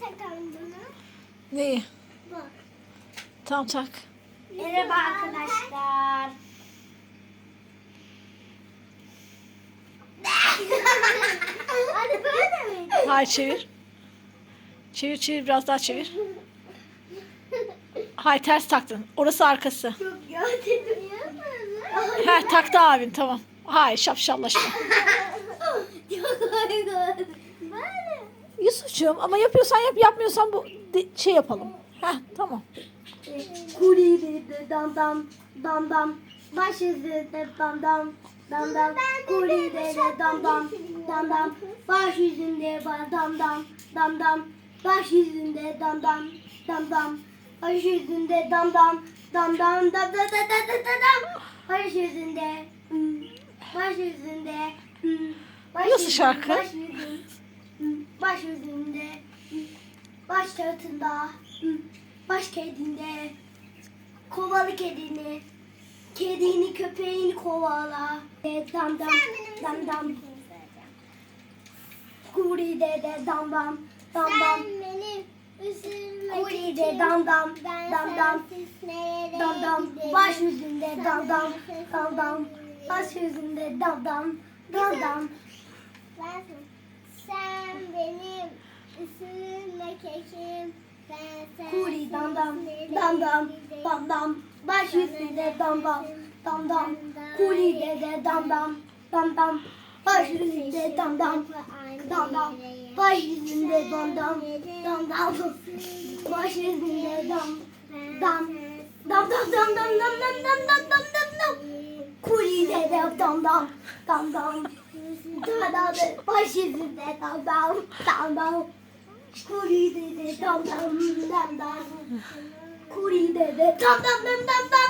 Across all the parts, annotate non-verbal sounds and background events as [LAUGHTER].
takalım bunu. Neyi? Bu. Tamam tak. Merhaba arkadaşlar. [LAUGHS] Hadi böyle mi? Hayır çevir. Çevir çevir biraz daha çevir. Hayır ters taktın. Orası arkası. Çok ya dedim. He taktı abin tamam. Hayır şapşallaşma. [LAUGHS] Yusuf'cuğum ama yapıyorsan yap yapmıyorsan bu de- şey yapalım. Heh tamam. Kuri de dam dam dam dam. Baş yüzünde dam dam dam dam. Kuri de dam dam dam dam. Baş yüzünde dam dam dam dam. Baş yüzünde dam dam dam dam. Baş yüzünde dam dam dam dam da da da da da da dam. Baş yüzünde hmm, baş yüzünde hmm, baş Nasıl şarkı? Baş hmm, baş yüzünde baş hmm, baş kedinde kovalı kedini kedini köpeğini kovala. Dam dam dam dam. kuri de de dam dam dam dam. Sen benim üzülmek kuri de dam dam dam dam. Dam dam baş yüzünde dam dam dam dam. baş yüzünde dam dam dam dam. Ben benim ben sensiz kuri dam dam dam dam dam dam baş yüzünde dam dam dam dam kuri de de dam dam dam dam baş yüzünde dam dam dam dam baş yüzünde dam dam dam dam baş yüzünde dam dam dam dam dam dam dam dam dam dam dam dam dam kuri de de dam dam dam dam. Dam dam baş yüzünde dam dam dam dam. Kuri de de dam dam dam dam. Kuri de de dam dam dam dam dam dam dam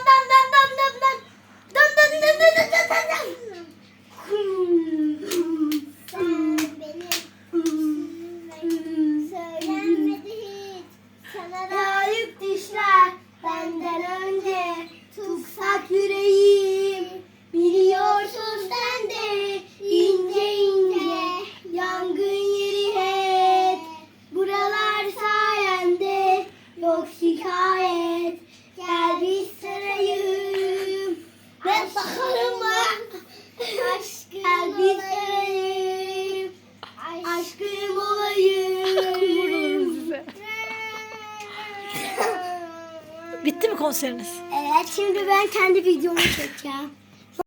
Bitti mi konseriniz? Evet şimdi ben kendi videomu çekeceğim.